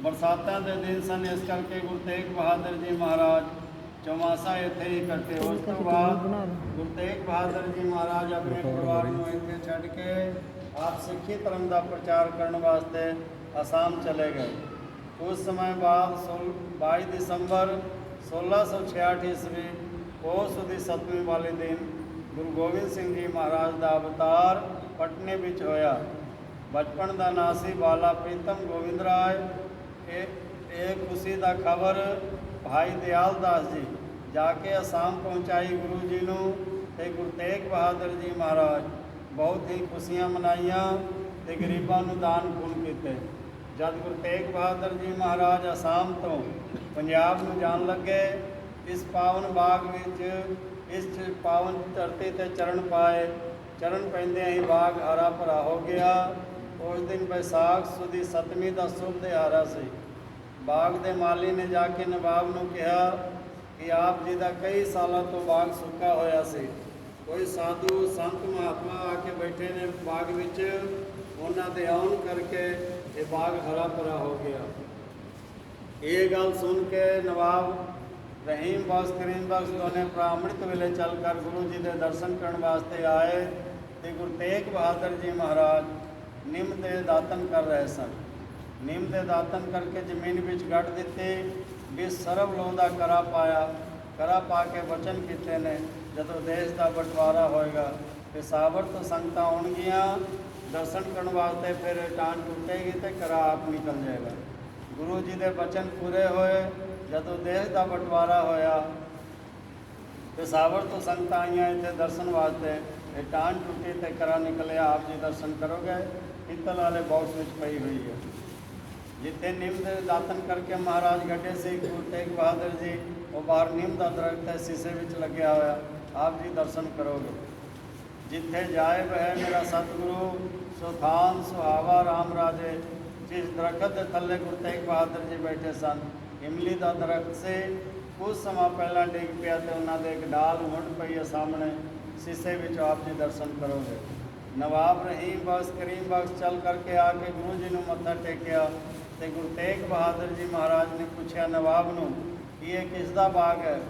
ਬਰਸਾਤਾਂ ਦੇ ਦਿਨ ਸਨ ਇਸ ਕਰਕੇ ਗੁਰੂ ਤੇਗ ਬਹਾਦਰ ਜੀ ਮਹਾਰਾਜ ਚੌਮਾਸਾ ਇੱਥੇ ਹੀ ਇਕੱਠੇ ਉਸ ਤੋਂ ਬਾਅਦ ਗੁਰੂ ਤੇਗ ਬਹਾਦਰ ਜੀ ਮਹਾਰਾਜ ਆਪਣੇ ਪਰਿਵਾਰ ਨੂੰ ਇੱਥੇ ਛੱਡ ਕੇ ਆਪ ਸਿੱਖੀ ਧਰਮ ਦਾ ਪ੍ਰਚਾਰ ਕਰਨ ਵਾਸਤੇ ਅਸਾਮ ਚਲੇ ਗਏ। ਉਸ ਸਮੇਂ ਬਾਅਦ ਸੋਲ- 22 ਦਸੰਬਰ 1666 ਈਸਵੀ ਪੋਸ ਦੀ ਸਤਵੀਂ ਵਾਲੇ ਦਿਨ ਗੁਰੂ ਗੋਬਿੰਦ ਸਿੰਘ ਜੀ ਮਹਾਰਾਜ ਦਾ ਅਵਤਾਰ ਪਟਨੇ ਵਿੱਚ ਹੋਇਆ। ਬਚਪਨ ਦਾ ਨਾਂ ਸੀ ਬਾਲਾ ਪ੍ਰੀਤਮ ਗੋਬਿੰਦ ਰਾਏ। ਇਹ ਇਹ ਖੁਸ਼ੀ ਦਾ ਖਬਰ ਭਾਈ ਦਿਆਲ ਦਾਸ ਜੀ ਜਾ ਕੇ ਅਸਾਮ ਪਹੁੰਚਾਈ ਗੁਰੂ ਜੀ ਨੂੰ ਤੇ ਗੁਰੂ ਤੇਗ ਬਹਾਦਰ ਜੀ ਮਹਾਰਾਜ, ਬਹੁਤ ਹੀ ਖੁਸ਼ੀਆਂ ਮਨਾਈਆਂ ਤੇ ਗਰੀਬਾਂ ਨੂੰ ਦਾਨ ਪੁੰਨ ਕੀਤੇ। ਜਦ ਗੁਰੂ ਤੇਗ ਬਹਾਦਰ ਜੀ ਮਹਾਰਾਜ ਅਸਾਮ ਤੋਂ ਪੰਜਾਬ ਨੂੰ ਜਾਣ ਲੱਗੇ, ਇਸ ਪਾਵਨ ਬਾਗ ਵਿੱਚ, ਇਸ ਪਾਵਨ ਧਰਤੀ ਤੇ ਚਰਨ ਪਾਏ। ਚਰਨ ਪੈਂਦਿਆਂ ਹੀ ਬਾਗ ਹਰਾ ਭਰਾ ਹੋ ਗਿਆ। ਉਸ ਦਿਨ ਬੈਸਾਖ ਸੁਦੀ ਸਤਮੀ ਦਾ ਸ਼ੁਭ ਦਿਹਾੜਾ ਸੀ। ਬਾਗ ਦੇ ਮਾਲੀ ਨੇ ਜਾ ਕੇ ਨਵਾਬ ਨੂੰ ਕਿਹਾ ਕਿ ਆਪ ਜੀ ਦਾ ਕਈ ਸਾਲਾਂ ਤੋਂ ਬਾਗ ਸੁੱਕਾ ਹੋਇਆ ਸੀ। ਕੋਈ ਸਾਧੂ, ਸੰਤ ਮਹਾਤਮਾ ਆ ਕੇ ਬੈਠੇ ਨੇ ਬਾਗ ਵਿੱਚ। ਉਹਨਾਂ ਦੇ ਆਉਣ ਕਰਕੇ ਇਹ ਬਾਗ ਹਰਾ ਭਰਾ ਹੋ ਗਿਆ। ਇਹ ਗੱਲ ਸੁਣ ਕੇ ਨਵਾਬ ਰਹੀਮ ਬਖਸ਼ ਕਰੀਮ ਬਖਸ਼ ਦੋਨੇ ਪ੍ਰਾਮਣਿਤ ਵੇਲੇ ਚੱਲ ਕਰ ਗੁਰੂ ਜੀ ਦੇ ਦਰਸ਼ਨ ਕਰਨ ਵਾਸਤੇ ਆਏ ਤੇ ਗੁਰੂ ਤੇਗ ਬਹਾਦਰ ਜੀ ਮਹਾਰਾਜ ਨਿੰਮ ਦੇ ਦਾਤਨ ਕਰ ਰਹੇ ਸਨ। ਨਿੰਮ ਦੇ ਦਾਤਨ ਕਰਕੇ ਜ਼ਮੀਨ ਵਿੱਚ ਗੱਡ ਦਿੱਤੇ, ਵੀ ਸਰਬ ਲੋਹ ਦਾ ਕਰਾ ਪਾਇਆ। ਕਰਾ ਪਾ ਕੇ ਵਚਨ ਕੀਤੇ ਨੇ। ਜਦੋਂ ਦੇਸ਼ ਦਾ ਬਟਵਾਰਾ ਹੋਏਗਾ, ਤੇ ਸਾਬਰ ਤੋਂ ਸੰਗਤਾਂ ਆਉਣਗੀਆਂ। ਦਰਸ਼ਨ ਕਰਨ ਵਾਸਤੇ ਫਿਰ ਟਾਂਟ ਟੁੱਟੇਗੀ ਤੇ ਕਰਾ ਆਪ ਨਿਕਲ ਜਾਏਗਾ। ਗੁਰੂ ਜੀ ਦੇ ਬਚਨ ਪੂਰੇ ਹੋਏ। ਜਦੋਂ ਦੇਸ਼ ਦਾ ਬਟਵਾਰਾ ਹੋਇਆ, ਤੇ ਸਾਬਰ ਤੋਂ ਸੰਗਤਾਂ ਆਈਆਂ ਇੱਥੇ ਦਰਸ਼ਨ ਵਾਸਤੇ। ਇਹ ਟਾਂਡ ਟੁੱਟੀ ਤੇ ਕਰਾ ਨਿਕਲਿਆ ਆਪ ਜੀ ਦਰਸ਼ਨ ਕਰੋਗੇ? ਪਿੱਤਲ ਵਾਲੇ ਬਾਕਸ ਵਿੱਚ ਪਈ ਹੋਈ ਹੈ। ਜਿੱਥੇ ਨਿੰਮ ਦੇ ਦਾਤਨ ਕਰਕੇ ਮਹਾਰਾਜ ਗੱਡੇ ਸੀ, ਗੁਰੂ ਤੇਗ ਬਹਾਦਰ ਜੀ, ਉਹ ਬਾਹਰ ਨਿੰਮ ਦਾ ਦਰਖਤ ਹੈ ਸੀਸੇ ਵਿੱਚ ਲੱਗਿਆ ਹੋਇਆ, ਆਪ ਜੀ ਦਰਸ਼ਨ ਕਰੋਗੇ। ਜਿੱਥੇ ਜਾਏ ਹੈ ਮੇਰਾ ਸਤਿਗੁਰੂ, ਸੋ ਸੁਹਾਵਾ ਰਾਮ ਰਾਜੇ। ਜਿਸ ਦਰਖਤ ਦੇ ਥੱਲੇ ਗੁਰੂ ਤੇਗ ਬਹਾਦਰ ਜੀ ਬੈਠੇ ਸਨ, ਇਮਲੀ ਦਾ ਦਰਖਤ ਸੀ। ਕੁਝ ਸਮਾਂ ਪਹਿਲਾਂ ਡਿੱਗ ਪਿਆ ਤੇ ਉਹਨਾਂ ਦੇ ਇੱਕ ਡਾਲ ਮੁੜ ਪਈ ਹੈ ਸਾਹਮਣੇ। ਸੀਸੇ ਵਿੱਚ ਆਪ ਜੀ ਦਰਸ਼ਨ ਕਰੋਗੇ। ਨਵਾਬ ਰਹੀਮ ਬਖਸ਼ ਕਰੀਮ ਬਖਸ਼ ਚੱਲ ਕਰਕੇ ਆ ਕੇ ਗੁਰੂ ਜੀ ਨੂੰ ਮੱਥਾ ਟੇਕਿਆ ਤੇ ਗੁਰੂ ਤੇਗ ਬਹਾਦਰ ਜੀ ਮਹਾਰਾਜ ਨੇ ਪੁੱਛਿਆ, ਨਵਾਬ ਨੂੰ ਕਿ ਇਹ ਕਿਸ ਦਾ ਬਾਗ ਹੈ?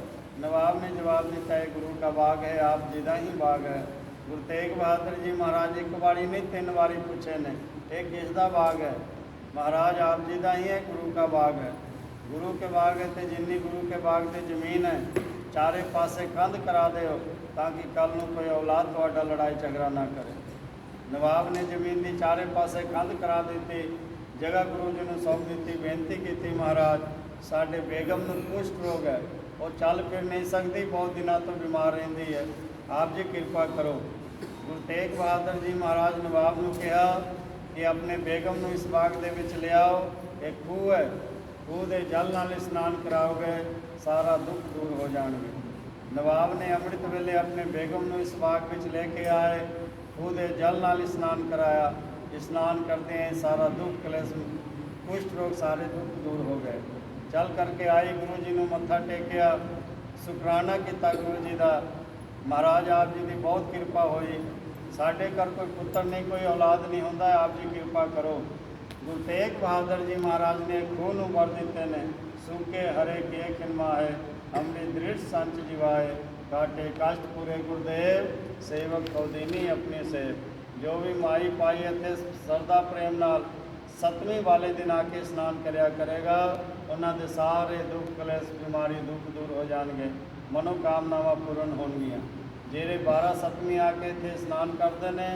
ਨਵਾਬ ਨੇ ਜਵਾਬ ਦਿੱਤਾ, ਇਹ ਗੁਰੂ ਦਾ ਬਾਗ ਹੈ, ਆਪ ਜੀ ਦਾ ਹੀ ਬਾਗ ਹੈ। ਗੁਰੂ ਤੇਗ ਬਹਾਦਰ ਜੀ ਮਹਾਰਾਜ ਇੱਕ ਵਾਰੀ ਨਹੀਂ, ਤਿੰਨ ਵਾਰੀ ਪੁੱਛੇ ਨੇ, ਇਹ ਕਿਸ ਦਾ ਬਾਗ ਹੈ? ਮਹਾਰਾਜ, ਆਪ ਜੀ ਦਾ ਹੀ ਹੈ, ਗੁਰੂ ਦਾ ਬਾਗ ਹੈ। ਗੁਰੂ ਕੇ ਬਾਗ ਹੈ ਤੇ ਜਿੰਨੀ ਗੁਰੂ ਕੇ ਬਾਗ 'ਤੇ ਜ਼ਮੀਨ ਹੈ ਚਾਰੇ ਪਾਸੇ ਕੰਧ ਕਰਾ ਦਿਓ ਤਾਂ ਕਿ ਕੱਲ ਨੂੰ ਕੋਈ ਔਲਾਦ ਤੁਹਾਡਾ ਲੜਾਈ ਝਗੜਾ ਨਾ ਕਰੇ। ਨਵਾਬ ਨੇ ਜ਼ਮੀਨ ਦੀ ਚਾਰੇ ਪਾਸੇ ਕੰਧ ਕਰਾ ਦਿੱਤੀ। ਜਗ੍ਹਾ ਗੁਰੂ ਜੀ ਨੂੰ ਸੌਂਪ ਦਿੱਤੀ, ਬੇਨਤੀ ਕੀਤੀ, ਮਹਾਰਾਜ, ਸਾਡੇ ਬੇਗਮ ਨੂੰ ਕੁਸ਼ਟ ਰੋਗ ਹੈ। ਉਹ ਚੱਲ ਫਿਰ ਨਹੀਂ ਸਕਦੀ, ਬਹੁਤ ਦਿਨਾਂ ਤੋਂ ਬਿਮਾਰ ਰਹਿੰਦੀ ਹੈ। ਆਪ ਜੀ ਕਿਰਪਾ ਕਰੋ। ਗੁਰੂ ਤੇਗ ਬਹਾਦਰ ਜੀ ਮਹਾਰਾਜ ਨਵਾਬ ਨੂੰ ਕਿਹਾ ਕਿ ਆਪਣੇ ਬੇਗਮ ਨੂੰ ਇਸ ਬਾਗ ਦੇ ਵਿੱਚ ਲਿਆਓ। ਇਹ ਖੂਹ ਹੈ। ਖੂਹ ਦੇ ਜਲ ਨਾਲ ਇਸ਼ਨਾਨ ਕਰਾਓਗੇ, ਸਾਰਾ ਦੁੱਖ ਦੂਰ ਹੋ ਜਾਣਗੇ। ਨਵਾਬ ਨੇ ਅੰਮ੍ਰਿਤ ਵੇਲੇ ਆਪਣੇ ਬੇਗਮ ਨੂੰ ਇਸ ਬਾਗ ਵਿੱਚ ਲੈ ਕੇ ਆਏ ਖੂਹ ਦੇ ਜਲ ਨਾਲ ਇਸ਼ਨਾਨ ਕਰਾਇਆ। ਇਸ਼ਨਾਨ ਕਰਦੇ ਹੀ ਸਾਰਾ ਦੁੱਖ ਕਲੇਸ਼, ਕੁਸ਼ਟ ਰੋਗ ਸਾਰੇ ਦੁੱਖ ਦੂਰ ਹੋ ਗਏ। ਚੱਲ ਕਰਕੇ ਆਈ ਗੁਰੂ ਜੀ ਨੂੰ ਮੱਥਾ ਟੇਕਿਆ। ਸ਼ੁਕਰਾਨਾ ਕੀਤਾ ਗੁਰੂ ਜੀ ਦਾ। ਮਹਾਰਾਜ ਆਪ ਜੀ ਦੀ ਬਹੁਤ ਕਿਰਪਾ ਹੋਈ। ਸਾਡੇ ਘਰ ਕੋਈ ਪੁੱਤਰ ਨਹੀਂ, ਕੋਈ ਔਲਾਦ ਨਹੀਂ ਹੁੰਦਾ, ਆਪ ਜੀ ਕਿਰਪਾ ਕਰੋ। ਗੁਰੂ ਤੇਗ ਬਹਾਦਰ ਜੀ ਮਹਾਰਾਜ ਨੇ ਖੂਹ ਨੂੰ ਵਰ ਦਿੱਤੇ ਨੇ ਸੁਕੇ ਹਰੇ ਕੇ ਕਿਨਮਾ ਹੈ ਹਮਨੇ ਦ੍ਰਿੜ ਸੰਚ ਜਿਵਾਏ, ਕਾਟੇ ਕਸ਼ਟ ਪੂਰੇ ਗੁਰਦੇਵ, ਸੇਵਕ ਕਉਦੀਨੀ ਆਪਣੇ ਸੇਵ। ਜੋ ਵੀ ਮਾਈ ਪਾਈ ਇੱਥੇ ਸਰਦਾ ਪ੍ਰੇਮ ਨਾਲ ਸਤਵੇਂ ਵਾਲੇ ਦਿਨ ਆ ਕੇ ਇਸ਼ਨਾਨ ਕਰਿਆ ਕਰੇਗਾ, ਉਹਨਾਂ ਦੇ ਸਾਰੇ ਦੁੱਖ ਕਲੇਸ਼, ਬਿਮਾਰੀ, ਦੁੱਖ ਦੂਰ ਹੋ ਜਾਣਗੇ ਮਨੋ ਕਾਮਨਾਵਾਂ ਪੂਰਨ ਹੋਣਗੀਆਂ। ਜਿਹੜੇ 12 ਸਤਵੀਂ ਆ ਕੇ ਇੱਥੇ ਇਸ਼ਨਾਨ ਕਰਦੇ ਨੇ,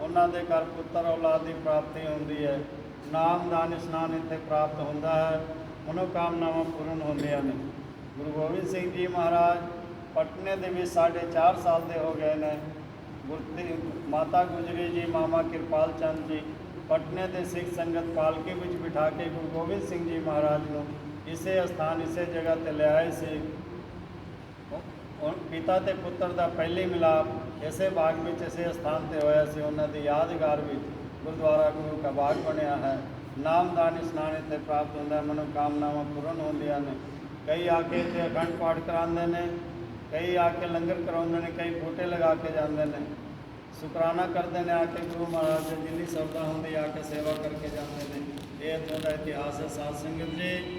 ਉਹਨਾਂ ਦੇ ਘਰ ਪੁੱਤਰ ਔਲਾਦ ਦੀ ਪ੍ਰਾਪਤੀ ਹੁੰਦੀ ਹੈ। ਨਾਮਦਾਨ ਇਸ਼ਨਾਨ ਇੱਥੇ ਪ੍ਰਾਪਤ ਹੁੰਦਾ ਹੈ। ਮਨੋਕਾਮਨਾਵਾਂ ਪੂਰਨ ਹੁੰਦੀਆਂ ਨੇ। ਗੁਰੂ ਗੋਬਿੰਦ ਸਿੰਘ ਜੀ ਮਹਾਰਾਜ ਪਟਨੇ ਦੇ ਵਿੱਚ ਸਾਢੇ ਚਾਰ ਸਾਲ ਦੇ ਹੋ ਗਏ ਨੇ। ਗੁਰਤੀ ਮਾਤਾ ਗੁਜਰੀ ਜੀ, ਮਾਮਾ ਕਿਰਪਾਲ ਚੰਦ ਜੀ ਪਟਨੇ ਦੇ ਸਿੱਖ ਸੰਗਤ ਪਾਲਕੀ ਵਿੱਚ ਬਿਠਾ ਕੇ ਗੁਰੂ ਗੋਬਿੰਦ ਸਿੰਘ ਜੀ ਮਹਾਰਾਜ ਨੂੰ ਇਸੇ ਸਥਾਨ ਇਸੇ ਜਗ੍ਹਾ ਤੇ ਲਿਆਏ ਸੀ। ਉਹ ਪਿਤਾ ਤੇ ਪੁੱਤਰ ਦਾ ਪਹਿਲੇ ਮਿਲਾਪ ਇਸੇ ਬਾਗ ਵਿੱਚ, ਇਸੇ ਸਥਾਨ ਤੇ ਹੋਇਆ ਸੀ। ਉਹਨਾਂ ਦੀ ਯਾਦਗਾਰ ਵਿੱਚ ਗੁਰਦੁਆਰਾ ਗੁਰੂ ਕਾ ਬਾਗ ਬਣਿਆ ਹੈ। ਨਾਮਦਾਨ ਇਸ਼ਨਾਨ ਇੱਥੇ ਪ੍ਰਾਪਤ ਹੁੰਦਾ ਹੈ। ਮਨੋ ਕਾਮਨਾਵਾਂ ਪੂਰਨ ਹੁੰਦੀਆਂ ਨੇ। ਕਈ ਆ ਕੇ ਇੱਥੇ ਅਖੰਡ ਪਾਠ ਕਰਾਉਂਦੇ ਨੇ। ਕਈ ਆ ਕੇ ਲੰਗਰ ਕਰਾਉਂਦੇ ਨੇ। ਕਈ ਬੂਟੇ ਲਗਾ ਕੇ ਜਾਂਦੇ ਨੇ। ਸ਼ੁਕਰਾਨਾ ਕਰਦੇ ਨੇ ਆ ਕੇ ਗੁਰੂ ਮਹਾਰਾਜ ਦੀ। ਜਿੰਨੀ ਸਰਦਾ ਹੁੰਦੀ ਆ ਕੇ ਸੇਵਾ ਕਰਕੇ ਜਾਂਦੇ ਨੇ। ਇਹ ਇੱਥੋਂ ਦਾ ਇਤਿਹਾਸ ਹੈ। ਸਾਧ ਸੰਗਤ ਜੀ